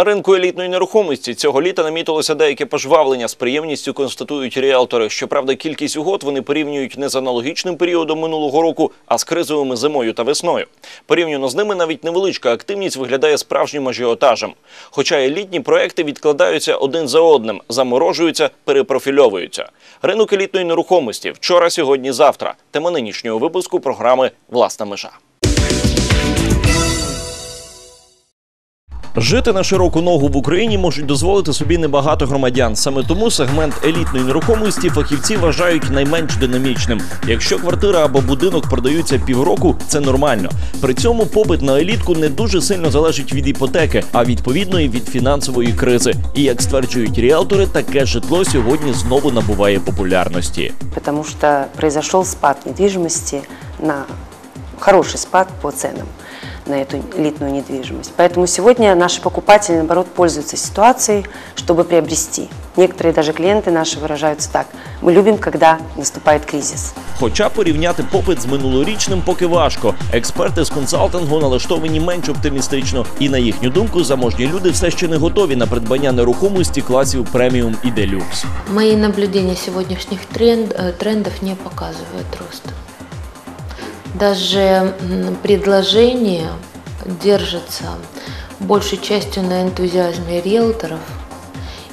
На ринку елітної нерухомості цього літа намітилося деяке пожвавлення. З приємністю констатують ріелтори. Щоправда, кількість угод вони порівнюють не з аналогічним періодом минулого року, а з кризовими зимою та весною. Порівняно з ними навіть невеличка активність виглядає справжнім ажіотажем. Хоча елітні проекти відкладаються один за одним, заморожуються, перепрофільовуються. Ринок елітної нерухомості вчора, сьогодні, завтра. Тема нинішнього випуску програми Власна межа. Жити на широку ногу в Україні можуть дозволити собі небагато громадян. Саме тому сегмент елітної нерухомості фахівці вважають найменш динамічним. Якщо квартира або будинок продаються півроку, це нормально. При цьому попит на елітку не дуже сильно залежить від іпотеки, а відповідно і від фінансової кризи. І як стверджують ріелтори, таке житло сьогодні знову набуває популярності. потому что произошел спад недвижимости на хороший спад по ценам на эту элитную недвижимость. Поэтому сегодня наши покупатели, наоборот, пользуются ситуацией, чтобы приобрести. Некоторые даже клиенты наши выражаются так. Мы любим, когда наступает кризис. Хоча порівняти попит з минулорічним поки важко. Експерти з консалтингу налаштовані менш оптимістично, і на їхню думку, заможні люди все ще не готові на придбання нерухомості класів преміум і делюкс. Мои наблюдения сегодняшних тренд, э, трендов не показывают роста. Даже м, предложение держится большей частью на энтузиазме риэлторов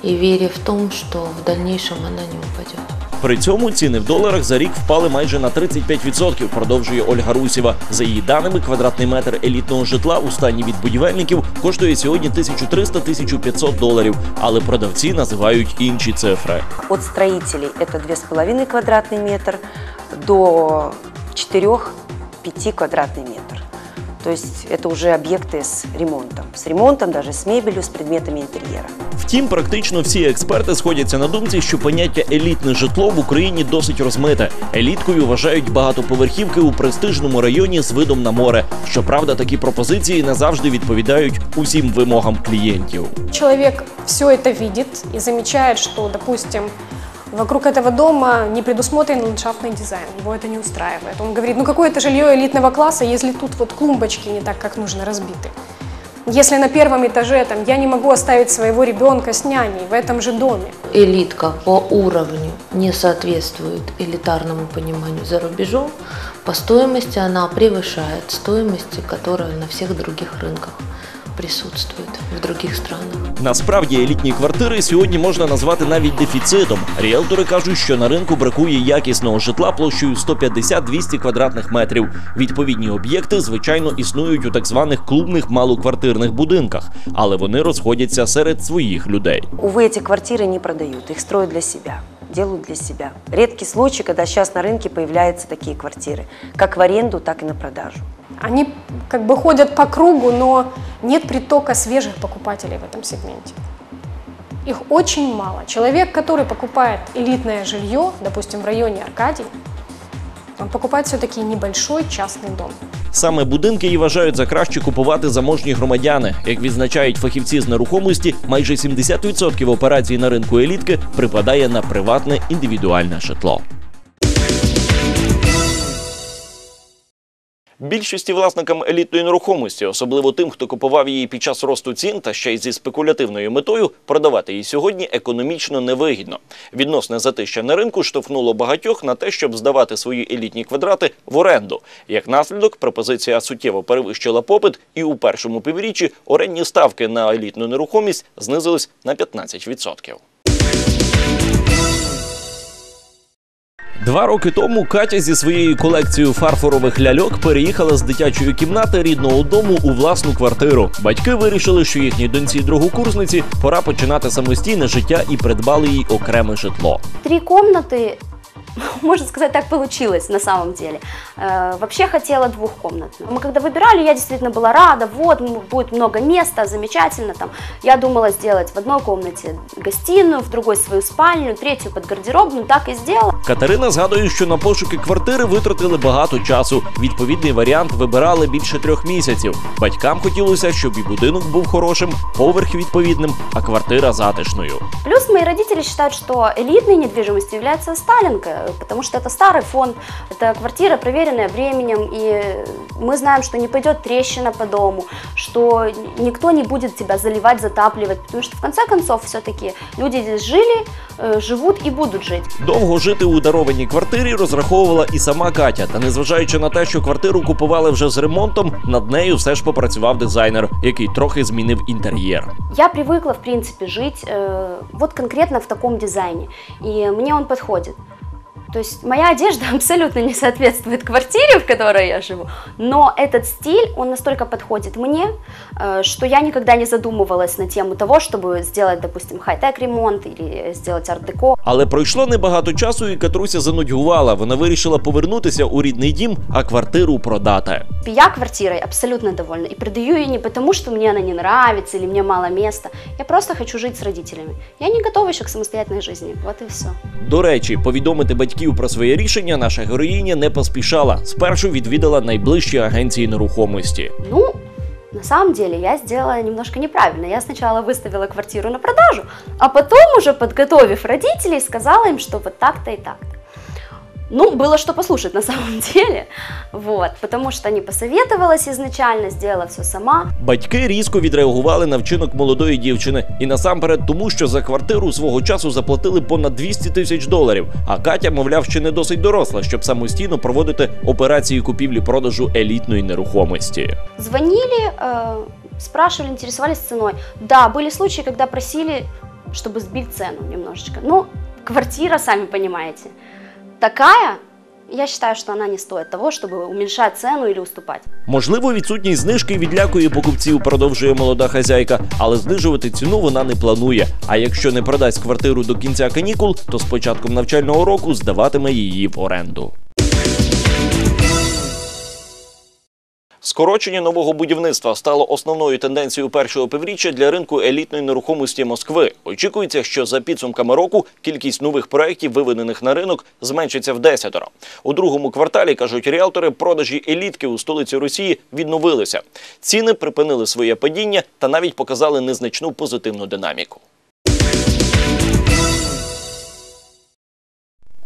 и вере в том, что в дальнейшем она не упадет. При цьому ціни в доларах за рік впали майже на 35%, продовжує Ольга Русєва. За її даними, квадратний метр елітного житла у стані від будівельників коштує сьогодні 1300-1500 доларів, але продавці називають інші цифри. От строителей это 2,5 квадратный метр до 4-5 квадратный метр. То есть это уже объекты с ремонтом. С ремонтом, даже с мебелью, с предметами интерьера. Втім, практично всі експерти сходяться на думці, що поняття елітне житло в Україні досить розмите. Еліткою вважають багатоповерхівки у престижному районі з видом на море. Щоправда, такі пропозиції не завжди відповідають усім вимогам клієнтів. Человек все это видит и замечает, что, допустим, вокруг этого дома не предусмотрен ландшафтный дизайн, его это не устраивает. Он говорит, ну какое это жилье элитного класса, если тут вот клумбочки не так, как нужно, разбиты. Если на первом этаже там, я не могу оставить своего ребенка с няней в этом же доме. Элитка по уровню не соответствует элитарному пониманию за рубежом. По стоимости она превышает стоимости, которые на всех других рынках присутствуют в других странах. Насправді елітні квартири сьогодні можна назвати навіть дефіцитом. Ріелтори кажуть, що на ринку бракує якісного житла площею 150-200 квадратних метрів. Відповідні об'єкти, звичайно, існують у так званих клубних малоквартирних будинках, але вони розходяться серед своїх людей. Увы, эти квартиры не продают, их строят для себя, делают для себя. Редкий случай, когда сейчас на рынке появляются такие квартиры, как в аренду, так и на продажу. Они как бы ходят по кругу, но нет притока свежих покупателей в этом сегменте. Их очень мало. Человек, который покупает элитное жилье, допустим, в районе Аркадий, он покупает все-таки небольшой частный дом. Саме будинки і вважають за краще купувати заможні громадяни. Як відзначають фахівці з нерухомості, майже 70% операцій на ринку елітки припадає на приватне індивідуальне житло. Більшості власникам елітної нерухомості, особливо тим, хто купував її під час росту цін та ще й зі спекулятивною метою, продавати її сьогодні економічно невигідно. Відносне затища на ринку штовхнуло багатьох на те, щоб здавати свої елітні квадрати в оренду. Як наслідок, пропозиція суттєво перевищила попит, і у першому півріччі орендні ставки на елітну нерухомість знизились на 15%. Два роки тому Катя зі своєю колекцією фарфорових ляльок переїхала з дитячої кімнати рідного дому у власну квартиру. Батьки вирішили, що їхній доньці другокурсниці пора починати самостійне життя і придбали їй окреме житло. Три комнаты, можно сказать, так получилось на самом деле. Э, Вообще хотела двухкомнатную. Мы когда выбирали, я действительно была рада, вот, м, будет много места, замечательно. Там. Я думала сделать в одной комнате гостиную, в другой свою спальню, третью под гардеробную, так и сделала. Катерина згадує, що на пошуки квартири витратили багато часу. Відповідний варіант вибирали більше трьох місяців. Батькам хотілося, щоб і будинок був хорошим, поверх відповідним, а квартира затишною. Плюс мои родители считают, что элитной недвижимостью является Сталинка. э, потому что это старый фонд, это квартира, проверенная временем, и мы знаем, что не пойдет трещина по дому, что никто не будет тебя заливать, затапливать, потому что в конце концов все-таки люди здесь жили, э, живут и будут жить. Довго жити у дарованій квартирі розраховувала і сама Катя. Та незважаючи на те, що квартиру купували вже з ремонтом, над нею все ж попрацював дизайнер, який трохи змінив інтер'єр. Я привыкла, в принципе, жить э, вот конкретно в таком дизайне, и мне он подходит. То есть моя одежда абсолютно не соответствует квартире, в которой я живу, но этот стиль, он настолько подходит мне, э, что я никогда не задумывалась на тему того, чтобы сделать, допустим, хай-тек ремонт или сделать арт-деко. Але пройшло небагато часу, і Катруся занудьгувала. Вона вирішила повернутися у рідний дім, а квартиру продати. Я квартирой абсолютно довольна и продаю ее не потому, что мне она не нравится или мне мало места. Я просто хочу жить с родителями. Я не готова еще к самостоятельной жизни. Вот и все. До речі, повідомити батьків про своє рішення наша героїня не поспішала. Спершу відвідала найближчі агенції нерухомості. Ну, на самом деле я сделала немножко неправильно. Я сначала выставила квартиру на продажу, а потом уже подготовив родителей, сказала им, что вот так-то и так-то. Ну, было что послушать на самом деле, вот, потому что не посоветовалась изначально, сделала все сама. Батьки різко відреагували на вчинок молодої дівчини, і насамперед тому, що за квартиру свого часу заплатили понад 200 тисяч доларів. А Катя, мовляв, ще не досить доросла, щоб самостійно проводити операції купівлі-продажу елітної нерухомості. Звонили, э, спрашивали, интересовались ценой. Да, были случаи, когда просили, чтобы сбить цену немножечко. Но квартира, сами понимаете, такая, я считаю, що вона не стоїть того, щоб уменьшать ціну или уступати. Можливо, відсутність знижки відлякує покупців, продовжує молода хазяйка, але знижувати ціну вона не планує. А якщо не продасть квартиру до кінця канікул, то з початком навчального року здаватиме її в оренду. Скорочення нового будівництва стало основною тенденцією першого півріччя для ринку елітної нерухомості Москви. Очікується, що за підсумками року кількість нових проєктів, виведених на ринок, зменшиться в десятеро. У другому кварталі кажуть ріалтори, продажі елітки у столиці Росії відновилися. Ціни припинили своє падіння та навіть показали незначну позитивну динаміку.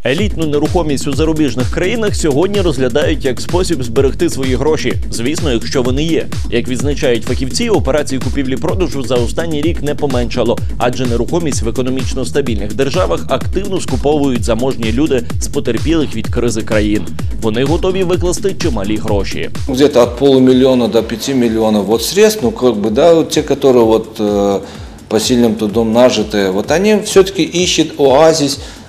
Елітну нерухомість у зарубіжних країнах сьогодні розглядають як спосіб зберегти свої гроші, звісно, якщо вони є. Як відзначають фахівці, операцій купівлі-продажу за останній рік не поменшало, адже нерухомість в економічно стабільних державах активно скуповують заможні люди з потерпілих від кризи країн. Вони готові викласти чималі гроші. где-то от полумиллиона до 5 миллионов вот средств, ну как бы, да, вот те, которые вот э, посильным трудом нажитые, вот они все-таки ищут оазис э,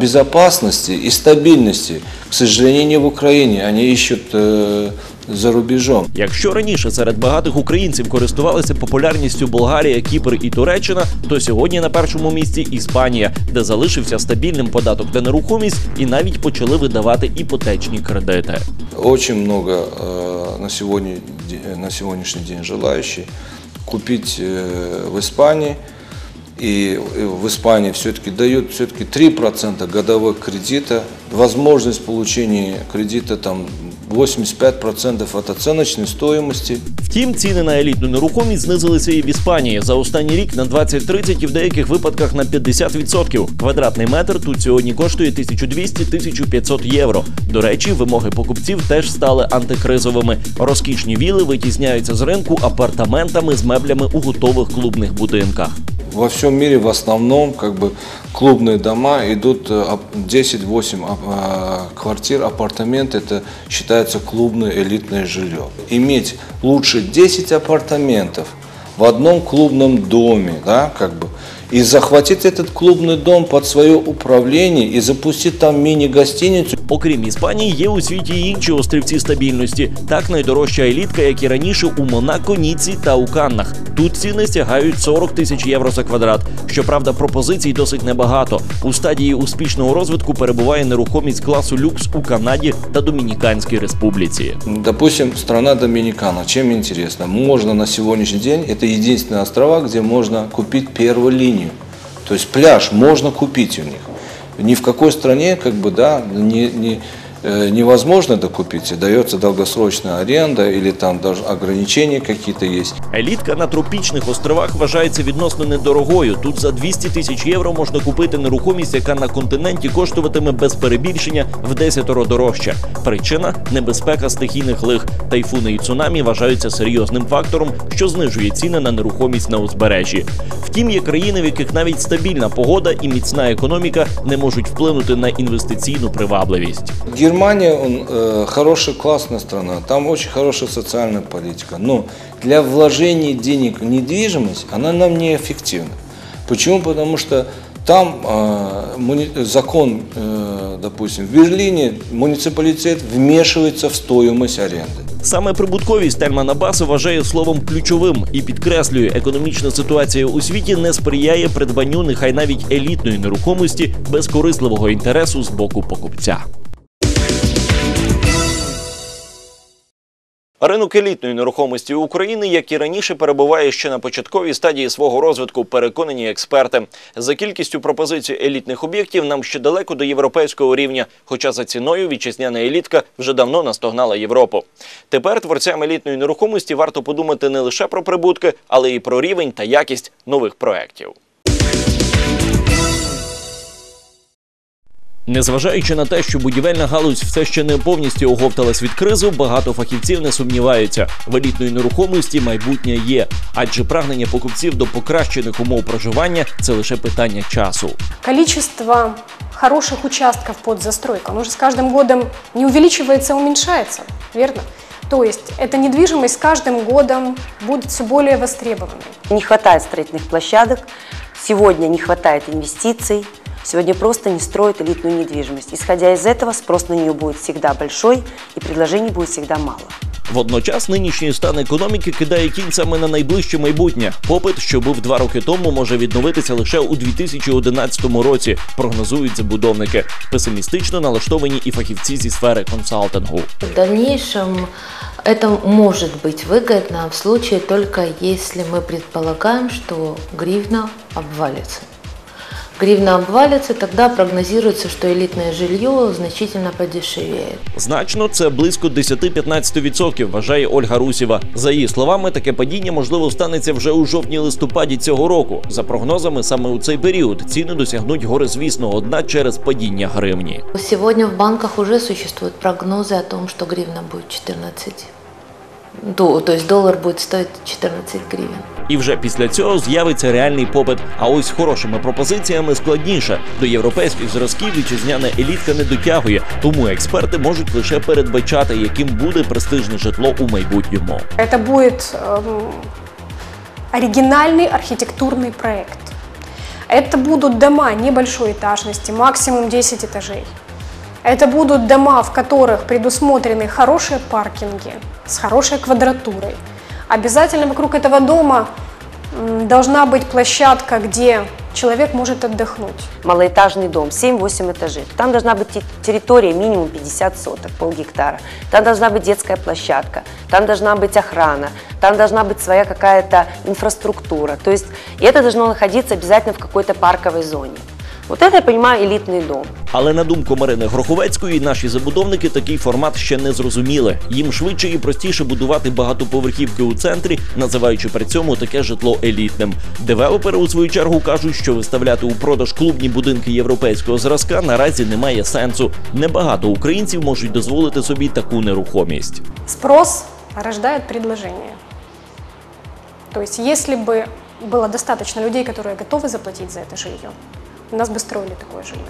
безопасности и стабильности. К сожалению, не в Украине, они ищут э, за рубежом. Якщо раніше серед багатих українців користувалися популярністю Болгарія, Кіпр і Туреччина, то сьогодні на першому місці Іспанія, де залишився стабільним податок на нерухомість і навіть почали видавати іпотечні кредити. Очень много э, на, сегодня, де- на сегодняшний день желающих купить э, в Испании. И в Испании все-таки дают все-таки 3% годовых кредита, возможность получения кредита там 85% от оценочной стоимости. Втім, ціни на елітну нерухомість знизилися і в Іспанії за останній рік на 20-30 і в деяких випадках на 50%. Квадратний метр тут сьогодні коштує 1200-1500 євро. До речі, вимоги покупців теж стали антикризовими. Розкішні віли витісняються з ринку апартаментами з меблями у готових клубних будинках. Во всем мире в основном как бы клубные дома идут э, ап- 10-8 ап- а, квартир, апартамент это считается клубное элитное жилье. Иметь лучше 10 апартаментов в одном клубном доме, да, как бы, и захватить этот клубный дом под свое управление и запустить там мини-гостиницу, Окрім Іспанії, є у світі й інші острівці стабільності. Так найдорожча елітка, як і раніше у Монако, Ніці та у Каннах. Тут ціни сягають 40 тисяч євро за квадрат. Щоправда, пропозицій досить небагато. У стадії успішного розвитку перебуває нерухомість класу люкс у Канаді та Домініканській Республіці. Допустим, страна Доминикана. Чем интересно? Можно на сегодняшний день, это единственные острова, где можно купить первую линию. То есть пляж можно купить у них. Ни в какой стране, как бы, да, не, не, невозможно докупить, и дается долгосрочная аренда или там даже ограничения какие-то есть. Елітка на тропічних островах вважається відносно недорогою. Тут за 200 тисяч євро можна купити нерухомість, яка на континенті коштуватиме без перебільшення в десятеро дорожче. Причина небезпека стихійних лих. Тайфуни і цунамі вважаються серйозним фактором, що знижує ціни на нерухомість на узбережжі. Втім, є країни, в яких навіть стабільна погода і міцна економіка не можуть вплинути на інвестиційну привабливість. Германия он, э, хорошая, классная страна, там очень хорошая социальная политика. Но для вложения денег в недвижимость она нам неэффективна. Почему? Потому что там э, муни- закон, э, допустим, в Берлине муниципалитет вмешивается в стоимость аренды. Саме прибутковість Тельмана Басу вважає словом ключовим і підкреслює, економічна ситуація у світі не сприяє придбанню нехай навіть елітної нерухомості без корисливого інтересу з боку покупця. Ринок елітної нерухомості України, як і раніше, перебуває ще на початковій стадії свого розвитку, переконані експерти. За кількістю пропозицій елітних об'єктів нам ще далеко до європейського рівня, хоча за ціною вітчизняна елітка вже давно настогнала Європу. Тепер творцям елітної нерухомості варто подумати не лише про прибутки, але й про рівень та якість нових проєктів. Незважаючи на те, що будівельна галузь все ще не повністю оговталась від кризу, багато фахівців не сумніваються. В елітної нерухомості майбутнє є, адже прагнення покупців до покращених умов проживання це лише питання часу. Количество хороших участков под застройку, оно же с каждым годом не увеличивается, а уменьшается, верно? То есть эта недвижимость с каждым годом будет все более востребованной. Не хватает строительных площадок, сегодня не хватает инвестиций, сегодня просто не строят элитную недвижимость. Исходя из этого, спрос на нее будет всегда большой и предложений будет всегда мало. Водночас нинішній стан економіки кидає кінь саме на найближче майбутнє. Попит, що був два роки тому, може відновитися лише у 2011 році. Прогнозують забудовники. Песимістично налаштовані і фахівці зі сфери консалтингу. В дальнейшем это может быть выгодно в случае только если мы предполагаем, что гривна обвалится. Гривна обвалится, тогда прогнозируется, что элитное жилье значительно подешевеет. Значно це близько 10-15%, вважає Ольга Русєва. За її словами, таке падіння можливо станеться вже у жовтні-листопаді цього року. За прогнозами, саме у цей період ціни досягнуть горизвісного дна через падіння гривні. Сегодня в банках уже существуют прогнозы о том, что гривна будет 14 То, то есть доллар будет стоить 14 гривен. І вже після цього з'явиться реальний попит. А ось з хорошими пропозиціями складніше. До європейських зразків вітчизняна елітка не дотягує, тому експерти можуть лише передбачати, яким буде престижне житло у майбутньому. Это будет эм, оригинальный архитектурный проект. Это будут дома небольшой этажности, максимум 10 этажей. Это будут дома, в которых предусмотрены хорошие паркинги с хорошей квадратурой. Обязательно вокруг этого дома должна быть площадка, где человек может отдохнуть. Малоэтажный дом, 7-8 этажей. Там должна быть те- территория минимум 50 соток, полгектара. Там должна быть детская площадка, там должна быть охрана, там должна быть своя какая-то инфраструктура. То есть и это должно находиться обязательно в какой-то парковой зоне. Вот это, я понимаю, элитный дом. Але на думку Марини Гроховецької, наші забудовники такий формат ще не зрозуміли. Їм швидше і простіше будувати багатоповерхівки у центрі, називаючи при цьому таке житло елітним. Девелопери у свою чергу кажуть, що виставляти у продаж клубні будинки європейського зразка наразі немає сенсу. Небагато українців можуть дозволити собі таку нерухомість. Спрос рождает предложение. То есть, если бы было достаточно людей, которые готовы заплатить за это жилье, у нас без тролі такое жилье.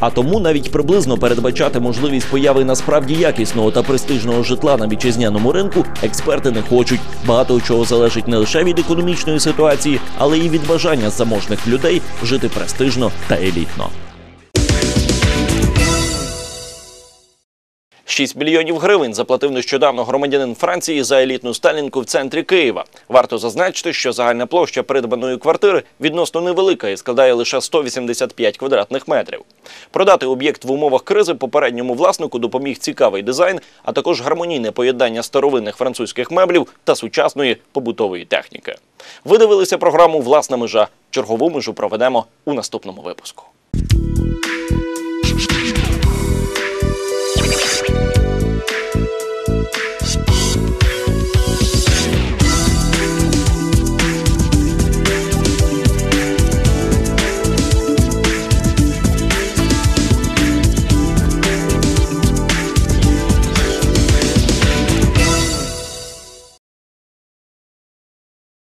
А тому навіть приблизно передбачати можливість появи насправді якісного та престижного житла на вітчизняному ринку експерти не хочуть. Багато чого залежить не лише від економічної ситуації, але й від бажання заможних людей жити престижно та елітно. 6 мільйонів гривень заплатив нещодавно громадянин Франції за елітну сталінку в центрі Києва. Варто зазначити, що загальна площа придбаної квартири відносно невелика і складає лише 185 квадратних метрів. Продати об'єкт в умовах кризи попередньому власнику допоміг цікавий дизайн, а також гармонійне поєднання старовинних французьких меблів та сучасної побутової техніки. Ви дивилися програму Власна межа. Чергову межу проведемо у наступному випуску.